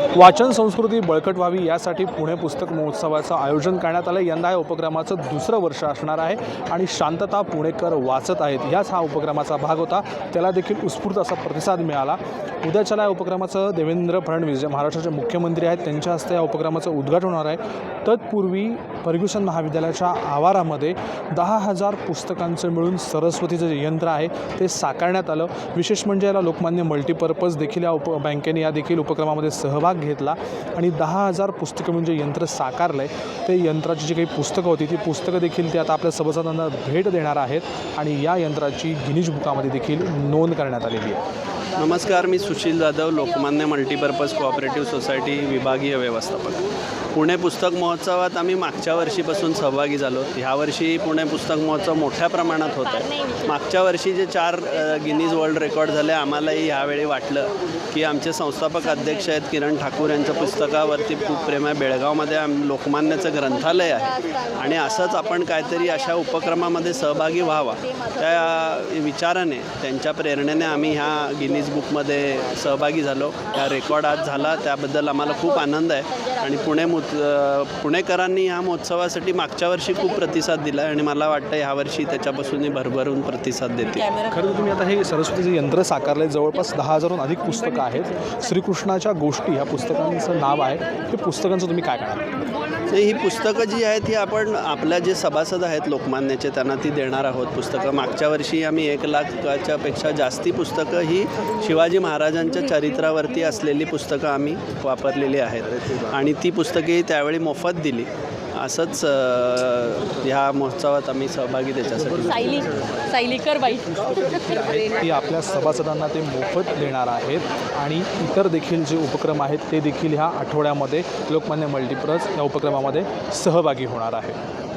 वाचन संस्कृती बळकट व्हावी यासाठी पुणे पुस्तक महोत्सवाचं आयोजन करण्यात आलं. यंदा या उपक्रमाचं दुसरं वर्ष असणार आहे आणि शांतता पुणेकर वाचत आहेत. ह्याच हा उपक्रमाचा भाग होता. त्याला देखील उत्स्फूर्त असा प्रतिसाद मिळाला. उद्याच्याला या उपक्रमाचं देवेंद्र फडणवीस जे महाराष्ट्राचे मुख्यमंत्री आहेत त्यांच्या हस्ते या उपक्रमाचं उद्घाटन होणार आहे. तत्पूर्वी फर्ग्युसन महाविद्यालयाच्या आवारामध्ये दहा हजार पुस्तकांचं मिळून सरस्वतीचं जे यंत्र आहे ते साकारण्यात आलं. विशेष म्हणजे याला लोकमान्य मल्टीपर्पज देखील या उप बँकेने या देखील उपक्रमामध्ये सहभाग घेतला आणि दहा हजार पुस्तकं म्हणजे यंत्र साकारलं आहे ते यंत्राची जी काही पुस्तकं होती ती पुस्तकं देखील ते आता आपल्या सभासदांना भेट देणार आहेत आणि या यंत्राची गिनीज बुकामध्ये देखील नोंद करण्यात आलेली आहे. नमस्कार मी Sushil Jadhav Lokmanya multipurpose cooperative society विभागीय व्यवस्थापक. पुणे पुस्तक महोत्सवात आम्ही मागच्या वर्षीपासून सहभागी झालो. ह्यावर्षी पुणे पुस्तक महोत्सव मोठ्या प्रमाणात होत आहे मागच्या वर्षी जे चार गिनीज वर्ल्ड रेकॉर्ड झाले आम्हालाही ह्यावेळी वाटलं की आमचे संस्थापक अध्यक्ष आहेत किरण ठाकूर यांच्या पुस्तकावरती खूप प्रेम आहे. बेळगावमध्ये आम लोकमान्याचं ग्रंथालय आहे. आणि असंच आपण काहीतरी अशा उपक्रमामध्ये सहभागी व्हावा. त्या विचाराने त्यांच्या प्रेरणेने आम्ही ह्या गिनीज बुकमध्ये सहभागी झालो. हा रेकॉर्ड आज झाला. त्याबद्दल आम्हाला खूप आनंद आहे. आणि पुणे मो पुणेकरांनी ह्या महोत्सवासाठी मागच्या वर्षी खूप प्रतिसाद दिला आणि मला वाटतं ह्यावर्षी त्याच्यापासूनही भरभरून प्रतिसाद देतील. खरं तुम्ही आता हे सरस्वतीचं यंत्र साकारलं आहे जवळपास दहा हजारहून अधिक पुस्तकं आहेत. श्रीकृष्णाच्या गोष्टी ह्या पुस्तकांचं नाव आहे. हे पुस्तकांचं तुम्ही काय करणार? तर ही पुस्तकं जी आहेत ही आपण आपल्या जे सभासद आहेत लोकमान्याचे त्यांना ती देणार आहोत पुस्तकं. मागच्या वर्षी आम्ही एक लाखाच्या पेक्षा जास्ती पुस्तकं ही शिवाजी महाराजांच्या चरित्रावरती असलेली पुस्तकं आम्ही वापरलेली आहेत. आणि ती पुस्तके त्यावेळी मोफत दिली. असंच ह्या महोत्सवात आम्ही सहभागी त्याच्यासाठी. सायली सायलीकर बाई. ती आपल्या सभासदांना ते मोफत देणार आहेत आणि इतर देखील जे उपक्रम आहेत ते देखील ह्या आठवड्यामध्ये लोकमान्य मल्टीप्रस या उपक्रमामध्ये सहभागी होणार आहे